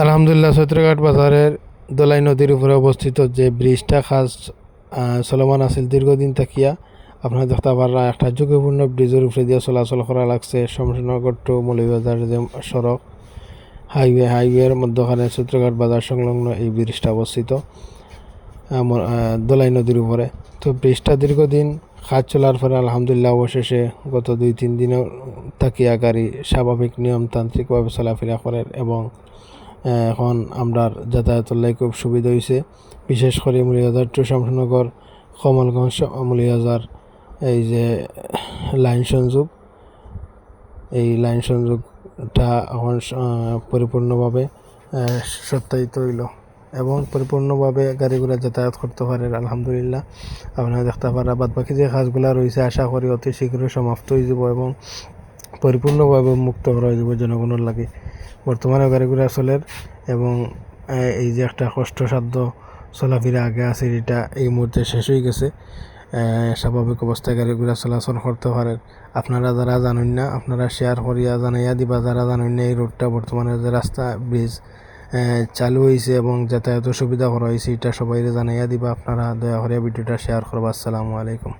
আলহামদুলিল্লাহ, সৈত্রঘাট বাজারের দোলাই নদীর উপরে অবস্থিত যে ব্রিজটা খাস চলমান আছিল দীর্ঘদিন থাকিয়া, আপনার দেখতে পারা একটা ঝুঁকিপূর্ণ ব্রিজের উপরে দিয়ে চলাচল করা লাগছে। শমশনগর টু মৌলভীবাজার যে সড়ক, হাইওয়ে, হাইওয়ের মধ্যখানে সূত্রঘাট বাজার সংলগ্ন এই ব্রিজটা অবস্থিত দোলাই নদীর উপরে। তো ব্রিজটা দীর্ঘদিন কাজ চলার পরে আলহামদুলিল্লাহ অবশেষে গত দুই তিন দিনও তাকিয়া গাড়ি স্বাভাবিক, নিয়মতান্ত্রিকভাবে চলাফেরা করে এবং এখন আমরা যাতায়াতের লাই খুব সুবিধা হয়েছে বিশেষ করে মুলিয়াজার টু শামসনগর কমলগঞ্জ, মুলিয়াজার এই যে, লাইন সংযোগ। এই লাইন সংযোগটা এখন পরিপূর্ণভাবে সত্যায়িত হইল এবং পরিপূর্ণভাবে গাড়িগুলো যাতায়াত করতে পারে, আলহামদুলিল্লাহ। আপনারা দেখতে পারা বাদ বাকি যে কাজগুলো রয়েছে আশা করি অতি শীঘ্রই সমাপ্ত হয়ে যাব এবং পরিপূর্ণভাবে মুক্ত করা হয়ে যাব জনগণের লাগে। বর্তমানে গাড়িগুলো চলের এবং এই যে একটা কষ্টসাধ্য চলাফেরা আগে আছে, এটা এই মুহূর্তে শেষ হয়ে গেছে। স্বাভাবিক অবস্থায় গাড়িগুলো চলাচল করতে পারেন আপনারা যারা জানেন না, আপনারা শেয়ার করিয়া জানাইয়া দিবা। যারা জানেন না, এই রোডটা বর্তমানে যে রাস্তা ব্রিজ চালু হয়েছে এবং যাতায়াতের সুবিধা করা হয়েছে এটা সবাই জানাইয়া দিবা। আপনারা দয়া করে ভিডিওটা শেয়ার করবা। আসসালামু আলাইকুম।